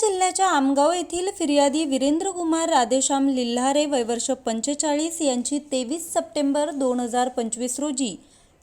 जिल्ह्याच्या आमगाव येथील फिर्यादी वीरेंद्र कुमार राधेश्याम लिल्हारे वयवर्ष पंचेचाळीस यांची तेवीस सप्टेंबर दोन हजार पंचवीस रोजी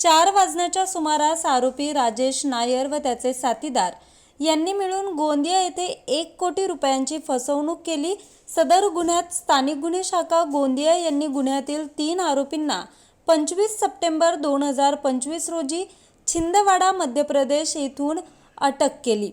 चार वाजण्याच्या सुमारास आरोपी राजेश नायर व त्याचे साथीदार यांनी मिळून गोंदिया येथे एक कोटी रुपयांची फसवणूक केली. सदर गुन्ह्यात स्थानिक गुन्हे शाखा गोंदिया यांनी गुन्ह्यातील तीन आरोपींना पंचवीस सप्टेंबर दोन हजार पंचवीस रोजी छिंदवाडा मध्य प्रदेश येथून अटक केली.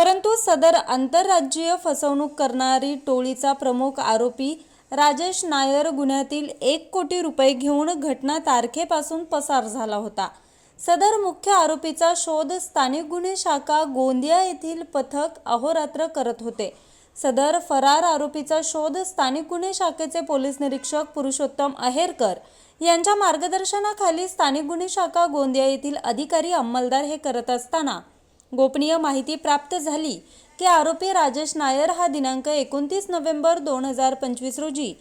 परंतु सदर आंतरराज्यीय फसवणूक करणारी टोळीचा प्रमुख आरोपी राजेश नायर गुन्ह्यातील एक कोटी रुपये घेऊन घटना तारखेपासून पसार झाला होता. सदर मुख्य आरोपीचा शोध स्थानिक गुन्हे शाखा गोंदिया येथील पथक अहोरात्र करत होते. सदर फरार आरोपीचा शोध स्थानिक गुन्हे शाखेचे पोलीस निरीक्षक पुरुषोत्तम अहेरकर यांच्या मार्गदर्शनाखाली स्थानिक गुन्हे शाखा गोंदिया येथील अधिकारी अंमलदार हे करत असताना गोपनीय माहिती प्राप्त झाली की आरोपी राजेश नायर हा दिनांक एकोणतीस नोव्हेंबर दोन हजार पंचवीस रोजी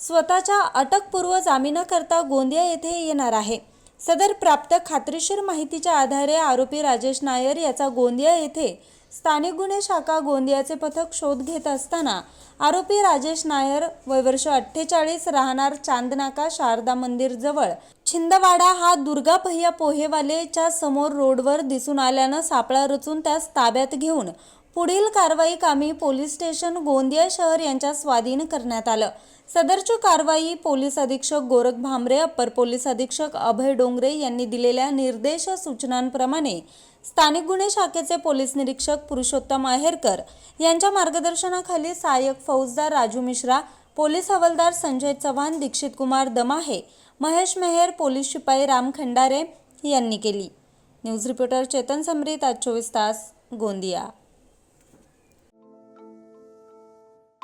स्वतःच्या अटकपूर्व जामिनाकरता गोंदिया येथे येणार आहे. सदर प्राप्त खात्रीशीर माहितीच्या आधारे आरोपी राजेश नायर याचा गोंदिया येथे स्थानिक गुन्हे शाखा गोंदियाचे पथक शोध घेत असताना आरोपी राजेश नायर वयवर्ष अठ्ठेचाळीस राहणार चांदनाका शारदा मंदिर जवळ. छिंदवाडा हा दुर्गा पहिया पोहेवालेच्या समोर रोडवर दिसून आल्यानं सापळा रचून त्यास ताब्यात घेऊन पुढील कारवाई कामी पोलीस स्टेशन गोंदिया शहर यांच्या स्वाधीन करण्यात आलं. सदरची कारवाई पोलीस अधीक्षक गोरख भामरे अप्पर पोलीस अधीक्षक अभय डोंगरे यांनी दिलेल्या निर्देश सूचनांप्रमाणे स्थानिक गुन्हे शाखेचे पोलीस निरीक्षक पुरुषोत्तम आहेरकर यांच्या मार्गदर्शनाखाली सहाय्यक फौजदार राजू मिश्रा पोलीस हवालदार संजय चव्हाण दीक्षित कुमार दमाहे महेश मेहर पोलीस शिपाई राम खंडारे यांनी केली. न्यूज रिपोर्टर चेतन समरीत आज चोवीस तास गोंदिया.